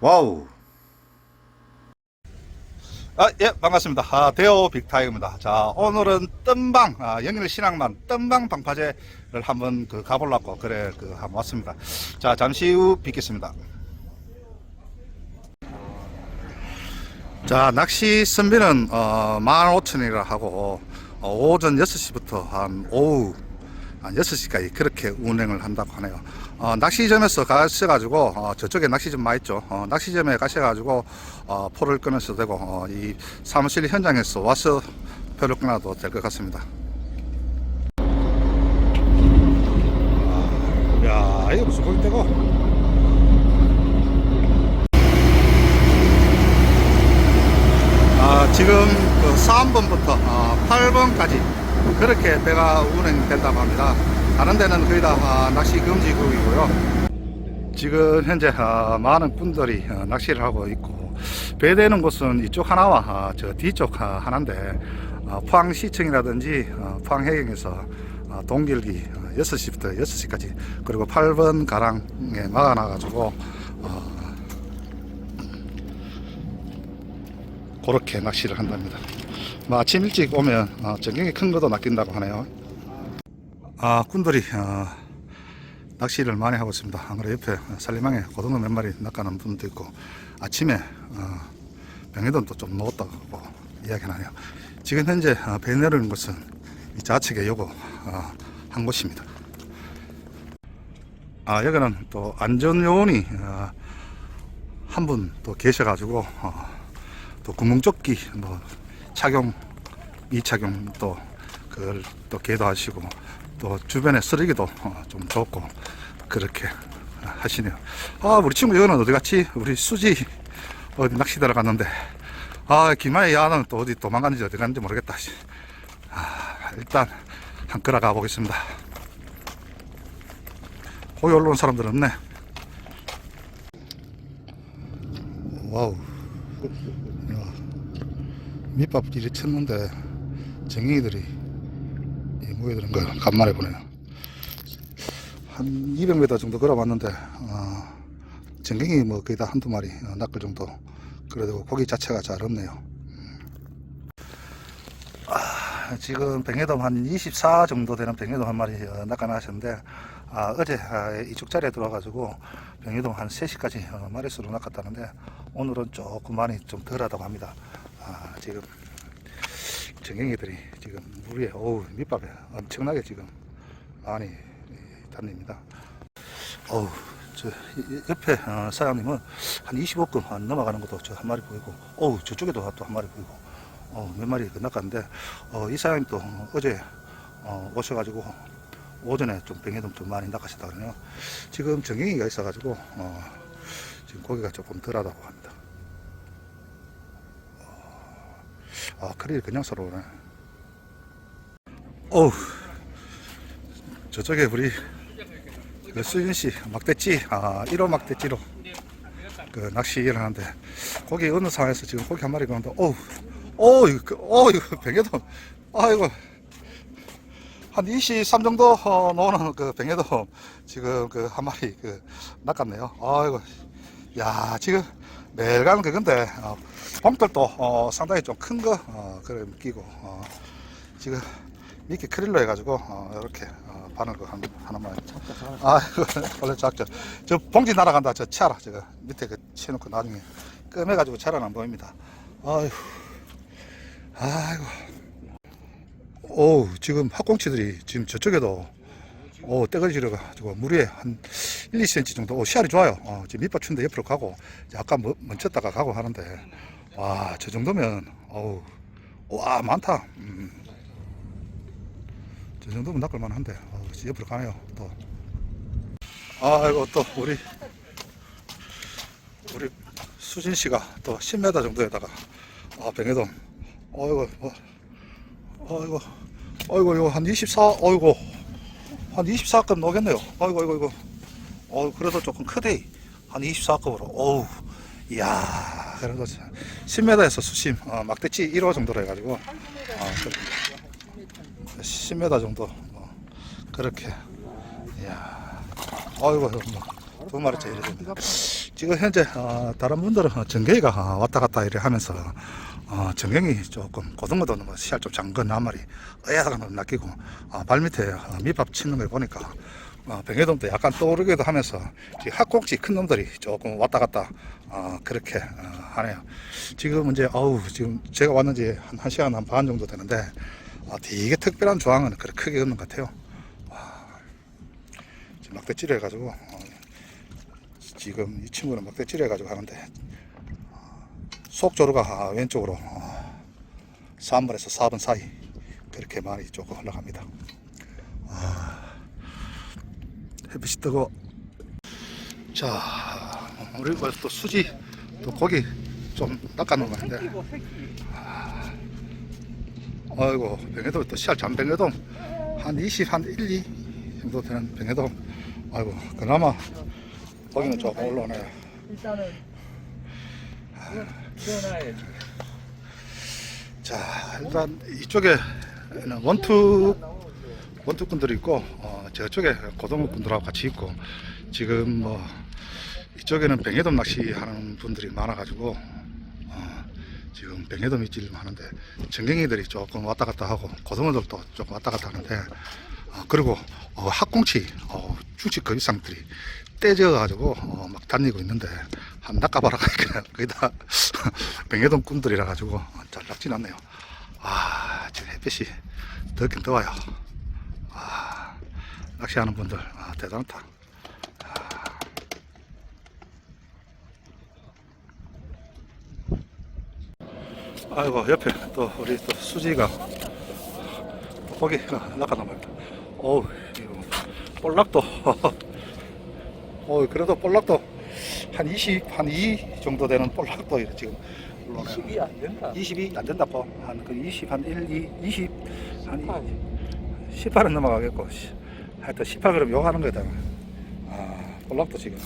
와우. 아, 예, 반갑습니다. 아, 대호 빅타이입니다. 자, 오늘은 뜸방, 아, 영일 신앙만 뜸방 방파제를 한번 그 가보려고, 그래, 그, 한번 왔습니다. 자, 잠시 후 뵙겠습니다. 자, 낚시 선비는, 어, 15,000원이라 하고, 어, 오전 6시부터 한 오후 한 6시까지 그렇게 운행을 한다고 하네요. 어, 낚시점에서 가셔가지고, 어, 저쪽에 낚시점 많이 있죠. 어, 낚시점에 가셔가지고, 어, 포를 끊으셔도 되고, 어, 이 사무실 현장에서 와서 표를 끊어도 될 것 같습니다. 아, 야, 이거 무슨 고기대고? 아, 지금 그 3번부터 어, 8번까지 그렇게 배가 운행된다고 합니다. 다른 데는 거의 다 아, 낚시 금지 구역이고요. 지금 현재 아, 많은 분들이 어, 낚시를 하고 있고 배되는 곳은 이쪽 하나와 아, 저 뒤쪽 아, 하나인데 어, 포항시청이라든지 어, 포항해경에서 어, 동길기 어, 6시부터 6시까지 그리고 8번 가랑에 막아놔가지고 어, 그렇게 낚시를 한답니다. 뭐 아침 일찍 오면 어, 전경이 큰 것도 낚인다고 하네요. 아, 꾼들이 어, 낚시를 많이 하고 있습니다. 안 그래 옆에 살리망에 고등어 몇 마리 낚아는 분도 있고 아침에 어, 병해돈도 좀 먹었다고 이야기하네요. 지금 현재 어, 배 내리는 곳은 이 좌측에 요거 어, 한 곳입니다. 아 여기는 또 안전요원이 어, 한분 또 계셔가지고 어, 또 구멍조끼 뭐 착용 미착용 또 그걸 또 계도하시고 또 주변에 쓰레기도 어, 좀 좋고 그렇게 하시네요. 아 우리 친구 여기는 어디 갔지? 우리 수지 어디 낚시대러 갔는데 아 김하의 야는 또 어디 도망갔는지 어디 갔는지 모르겠다. 씨. 아 일단 한 끄라 가보겠습니다. 거기 올라온 사람들 없네. 와우. 야, 밑밥길이 쳤는데 정갱이들이 이 모여드는 걸 간만에 보네요. 한 200m 정도 걸어봤는데 어, 정갱이 뭐 거의 다 한두 마리 어, 낚을 정도 그래도 고기 자체가 잘 없네요. 음. 아, 지금 병해돔 한 24 정도 되는 병해돔 한 마리 어, 낚아나셨는데 아, 어제 아, 이쪽 자리에 들어와가지고 병해돔 한 3시까지 어, 마리수로 낚았다는데 오늘은 조금 많이 좀 덜하다고 합니다. 아, 지금 정갱이들이 지금 물 위에 어우 밑밥에 엄청나게 지금 많이 이, 달립니다. 어우 저 옆에 어, 사장님은 한 25금 한 넘어가는 것도 저 한 마리 보이고 어우 저쪽에도 또 한 마리 보이고 어, 몇 마리 그 낚았는데 어, 이 사장님도 어, 어제 어, 오셔가지고 오전에 좀 병해돔 좀 많이 낚으셨다 그러네요. 지금 정갱이가 있어가지고 어, 지금 고기가 조금 덜하다고 합니다. 아, 크릴 그냥 서로 오네. 어우, 저쪽에 우리 그 수진 씨 막대찌, 아, 1호 막대찌로 그 낚시 일을 하는데 거기 어느 상황에서 지금 고기 한 마리 가는데 어우, 어우, 이거, 그- 어우, 이거 병해돔, 아이고. 한 23 정도 어, 나오는 그 병해돔 지금 그 한 마리 그 낚았네요. 아이고, 야, 지금 매일 가는 그건데, 어, 봉돌도 어, 상당히 좀 큰 거, 어, 그래, 끼고, 어, 지금 미끼 크릴로 해가지고, 어, 이렇게, 어, 바늘 거 한, 하나만. 아, 원래 작죠. 저 봉지 날아간다, 저 차라, 저거. 밑에 그 치놓고 나중에 끄매가지고 차라는 안 보입니다. 아휴, 아이고. 오, 지금 학꽁치들이 지금 저쪽에도 오, 때가 지려 가지고 물 위에 한 1, 2cm 정도, 오, 시알이 좋아요. 어, 지금 밑밥 추운데 옆으로 가고, 아까 멈- 멈췄다가 가고 하는데, 와, 저 정도면, 어우, 와, 많다. 음. 저 정도면 낚을만 한데, 어, 옆으로 가네요, 또. 아이고, 또, 우리, 우리 수진 씨가 또 10m 정도에다가, 아, 병해돔. 어이구, 뭐, 어이구, 어이구, 이거 한 24, 어이구. 한 24급 나오겠네요. 아이고, 아이고, 아이고. 어, 그래도 조금 크대. 한 24급으로. 어우, 이야, 그래도 10m에서 수심, 어, 막대치 1호 정도로 해가지고, 어, 그, 10m 정도, 뭐, 그렇게, 이야, 아이고, 뭐, 두 마리째 이래 됩니다. 지금 현재 어, 다른 분들은 어, 전갱이가 어, 왔다 갔다 이래 하면서 어, 전갱이 조금 고등어도 뭐 씨알 좀 작은 거한 마리 어야가 낚이고 어, 발밑에 어, 밑밥 치는 걸 보니까 어, 병해돔도 약간 떠오르기도 하면서 학꽁치 큰 놈들이 조금 왔다 갔다 어, 그렇게 어, 하네요. 지금 이제 어우 지금 제가 왔는지 한 1시간 한 반 정도 되는데 어, 되게 특별한 조항은 그렇게 크게 없는 것 같아요. 와, 지금 막대찌를 해가지고 어, 지금 이 친구는 막대찌를 해가지고 하는데 어, 속조류가 아, 왼쪽으로. 어, 3번에서 4번 사이 그렇게 많이 조금 올라갑니다. 햇빛이 뜨고. 자 우리 뭐또 수지 또 고기 좀 낚아놓은 거 같은데. 아이고 병해돔 또 씨알 잔병해돔 한 20, 한 1, 2 정도 되는 병해돔 아이고 그나마 고기는 조금 올라오네요. 일단은 자 일단 이쪽에 원투 원투꾼들이 있고 어, 저 쪽에 고등어꾼들하고 같이 있고 지금 뭐 이쪽에는 병해돔 낚시하는 분들이 많아가지고 어, 지금 병해돔 입질 하는데 전갱이들이 조금 왔다 갔다 하고 고등어들도 조금 왔다 갔다 하는데 어, 그리고 어, 학꽁치 어, 중치 그 이상들이 떼져가지고 어, 막 다니고 있는데 한 낚아봐라 그냥 거의 다 병해돔 꾼들이라 가지고 잘 낚진 않네요. 아 지금 햇빛이 덥긴 더워요. 아 낚시하는 분들 아, 대단하다. 아이고 옆에 또 우리 또 수지가 또 고기가 낚아놓습니다. 어우 이거 볼락도 어 그래도 볼락도 한 20, 한 2 정도 되는 볼락도 지금 올라오네요. 10이 안 된다. 20이 안 된다고 한그 20, 한 1, 2, 20, 한 18은 넘어가겠고 시- 하여튼 18 그럼 욕하는 거다. 아 볼락도 지금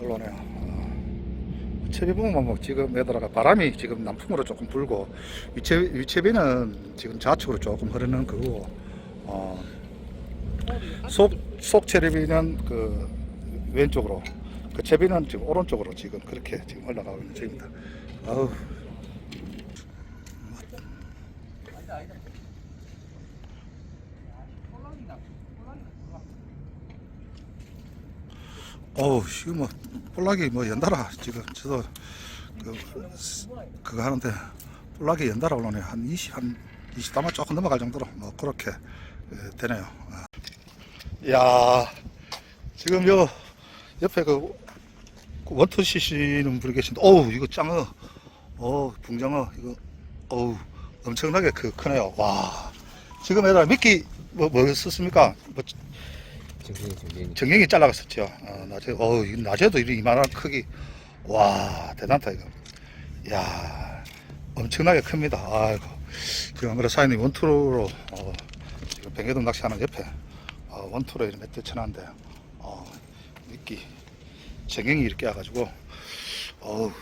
올라오네요. 아, 채비봉은 뭐 지금 매달아가 바람이 지금 남풍으로 조금 불고 위채 위채비는 지금 좌측으로 조금 흐르는 그거고 어, 속 속채비는 그 왼쪽으로 그 채비는 지금 오른쪽으로 지금 그렇게 지금 올라가고 있는 중입니다. 아우 어우 지금 뭐 볼락이 뭐 연달아 지금 저도 그 그거 하는데 볼락이 연달아 올라오네 한 20, 한 20담아 조금 넘어갈 정도로 뭐 그렇게 예, 되네요. 아. 야 지금 요 옆에 그 원투 시시는 분이 계신데 어우 이거 짱어 어 붕장어 이거 어우 엄청나게 그 크네요. 와 지금 애들 미끼 뭐, 뭐 썼습니까? 뭐. 정경이 잘라갔었죠. 어, 낮에, 어, 이 낮에도 이만한 크기. 와, 대단하다, 이거. 야 엄청나게 큽니다. 아이고. 지금 안 그래, 사장님 원투로, 어, 지금 뱅에돔 낚시하는 옆에, 어, 원투로 이렇게 몇 쳐놨는데, 어, 미끼, 정경이 이렇게 와가지고, 어우,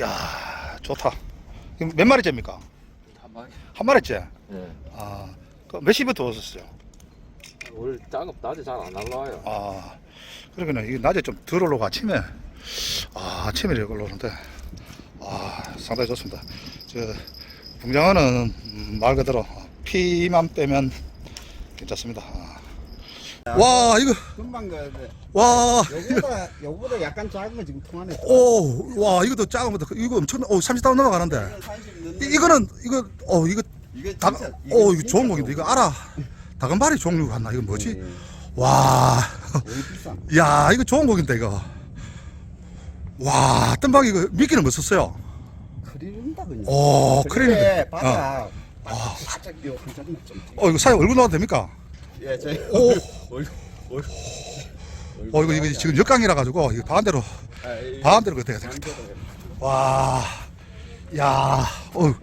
야 좋다. 이거 몇 마리째입니까? 한 마리. 한 마리째? 예. 아, 그 몇 시부터 오셨어요? 올 작업 낮에 잘 안 올라와요. 아, 그러면 이게 낮에 좀 덜 올라오고 아침에, 아, 아침에 이렇게 올라오는데, 아, 상당히 좋습니다. 저, 붕장어는 음, 말 그대로 피만 빼면 괜찮습니다. 아. 와, 이거, 금방 가야 돼. 와, 요거보다 요거보다 약간 작은 거 지금 통하네. 오, 와, 이것도 작은 것도, 이거 엄청, 오, 30단 넘어가는데. 이, 이거는, 이거, 어, 이거, 이게 다, 진짜 어, 이거 좋은 곡인데, 이거 알아. 다금바리 종류 같나? 이거 뭐지? 와, 거의 비싼. 야, 이거 좋은 곡인데, 이거. 와, 뜸박 이거 미끼는 뭐 썼어요? 크리른다 그냥. 오. 어, 바다. 살짝 요 한잔 좀. 어, 이거 사장님 얼굴 나와도 됩니까? 예, 저희 오, 얼굴 얼굴. 어, 이거, 이거 지금 역강이라 가지고, 이거 반대로, 반대로 그대야 되겠다. 와, 야, 어,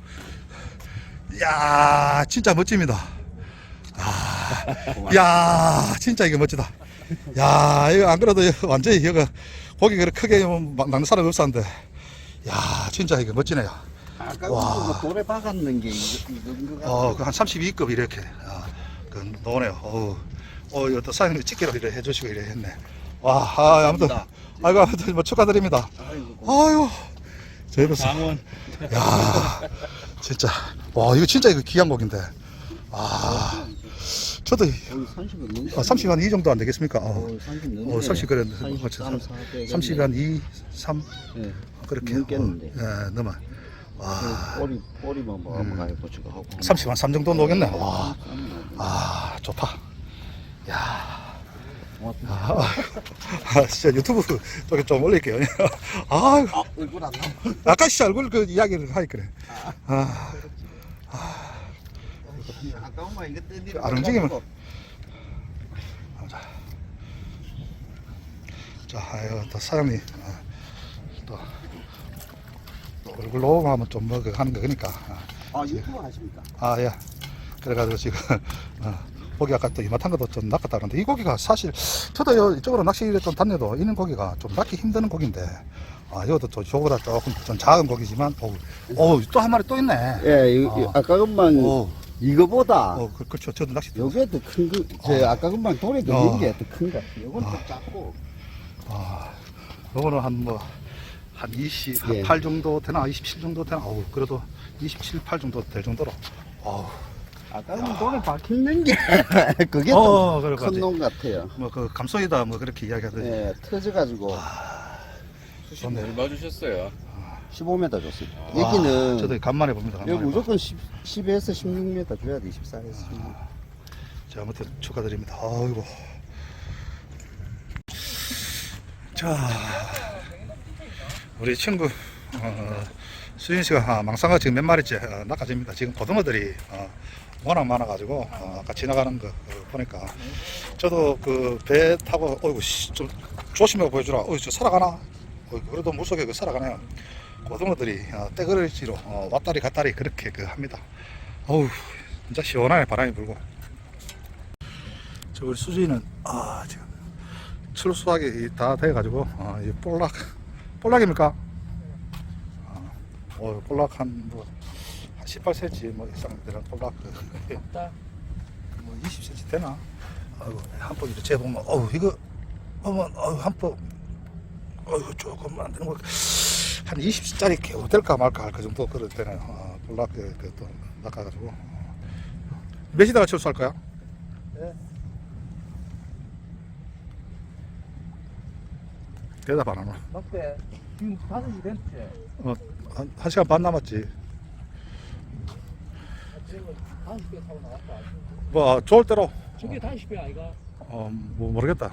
야, 진짜 멋집니다. 아, 야, 진짜 이거 멋지다. 야, 이거 안 그래도 완전히 이거 고기 그렇게 크게 막 낚는 사람이 없었는데, 야, 진짜 이거 멋지네요. 아까 와. 뭐 돌에 박았는 게 이거 이건 거 어, 같아. 그한 32급 이렇게, 어, 그 노네요. 어우, 어, 또 사장님이 찍기로 이래 해주시고 이래 했네. 와, 아, 아무튼, 아이고, 아무튼 뭐 축하드립니다. 아유, 저희도 장원. 야, 진짜. 와, 이거 진짜 이거 귀한 곡인데. 아, 저도 거의 30은 넘. 어, 30간 2 정도 안 되겠습니까? 어, 어, 30 넘네. 어 30 그래. 33, 4 30간 2, 3 예. 그렇게. 넘겠는데. 어, 예, 넘어. 와, 꼬리 꼬리만 뭐 음. 가요 고추가 하고. 30간 3 정도 녹겠네. 와, 음. 아, 좋다. 고맙다. 아, 아, 진짜 유튜브 쪽에 좀 올릴게요. 아, 아, 얼굴 안 나와. 아까 진짜 얼굴 그 이야기를 하니 그래. 아, 아까운 거 이거 떼니. 안 움직이면. 자, 아유, 또 사장님, 아, 또, 또 얼굴 녹음하면 좀 뭐, 그 하는 거, 그니까. 아, 아, 유튜브 하십니까? 아, 예. 그래가지고 지금, 어, 고기 아까 또 이마탄 것도 좀 낚았다 그러는데, 이 고기가 사실, 저도 요 이쪽으로 낚시를 좀 다녀도, 이는 고기가 좀 낚기 힘드는 고기인데, 아, 이것도 또 저거보다 조금 좀 작은 고기지만, 어우, 어우, 또한 마리 또 있네. 예, 이, 어. 아까 금방 어, 이거보다 어, 그, 그렇죠. 저도 낚시. 요게 더 큰 거, 저 아까 금방 돌에 어. 걸린 게더 큰 거. 요건 어. 좀 작고. 아, 요거는 한 뭐, 한 20, 한 예. 8 정도 되나? 27 정도 되나? 어우, 그래도 27, 8 정도 될 정도로. 어우, 아까 금방 돌에 박히는 게 그게 어, 더 큰. 놈 같아요. 뭐, 그, 감소이다, 뭐, 그렇게 이야기하더니. 예, 터져가지고 수심 얼마 주셨어요? 15m 줬어요. 와, 여기는 저도 간만에 봅니다. 간만에 여기 봐. 무조건 10, 10에서 16m 줘야 돼. 24에서 16m. 자, 아무튼 축하드립니다. 아이고. 자, 우리 친구, 어, 수진 씨가 아, 망상어 지금 몇 마리째 어, 낚아집니다. 지금 고등어들이 어, 워낙 많아가지고 어, 아까 지나가는 거 어, 보니까 저도 그 배 타고 어이구 씨, 좀 조심하고 보여주라. 어이 저 살아가나? 어, 그래도 물속에 그 살아가네요. 고등어들이 어, 떼그러지로 어, 왔다리 갔다리 그렇게 그 합니다. 어우 진짜 시원하네 바람이 불고. 저 우리 수진이는 아 지금 출수하기 다 돼가지고 어, 이 볼락 볼락입니까? 어, 어 볼락 한 뭐 한 18cm 뭐 이상 되는 볼락 그, 뭐 20cm 되나? 아이고 한번 이렇게 재보면 어우 이거 어머 어우 한번 어이구 조금 안 되는 거 한 20짜리 개우 될까 말까 할 그 정도 그럴 때는 어, 볼락 그, 그또 낚아가지고 어. 몇 시다가 출수할 거야? 대답 안 하나? 맞대. 지금 5시 됐지? 어, 한, 한 시간 반 남았지. 지금 5시에 타고 나왔다. 뭐, 좋을 대로. 저게 5시 아이가? 어, 뭐, 모르겠다.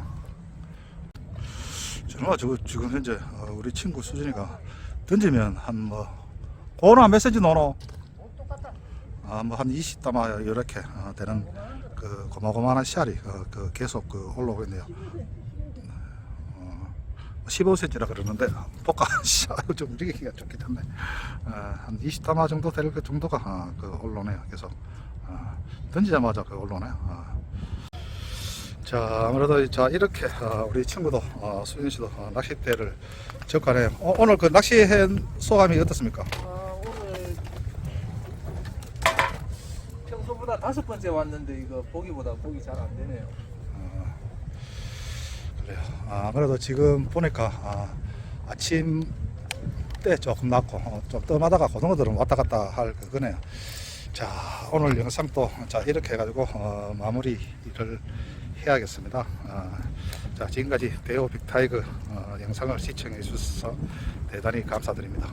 정말 저, 지금 현재, 어, 우리 친구 수진이가 던지면 한 뭐, 고는 한몇 센치 노노? 아, 뭐, 한 20담아, 이렇게, 어, 되는, 그, 고마고만한 씨알이, 어, 그, 계속 그, 올라오고 있네요. 어, 15cm라 그러는데, 아유, 좀 움직이기가 좀 귀찮네. 어, 한 20담아 정도 될 그 정도가, 어, 그, 올라오네요. 계속. 어, 던지자마자 그, 올라오네요. 어. 자, 아무래도 자 이렇게 어, 우리 친구도 어, 수진 씨도 어, 낚싯대를 접하네요. 어, 오늘 그 낚시해 소감이 어떻습니까? 아, 다섯 번째 왔는데 이거 보기보다 보기 잘 안 되네요. 아, 아무래도 지금 보니까 아, 아침 때 조금 낮고 어, 좀 뜸하다가 고등어들은 왔다 갔다 할 그거네요. 자, 오늘 영상 또자 이렇게 해가지고 어, 마무리를 해야겠습니다. 아, 자, 지금까지 대호 빅타이거 어, 영상을 시청해 주셔서 대단히 감사드립니다.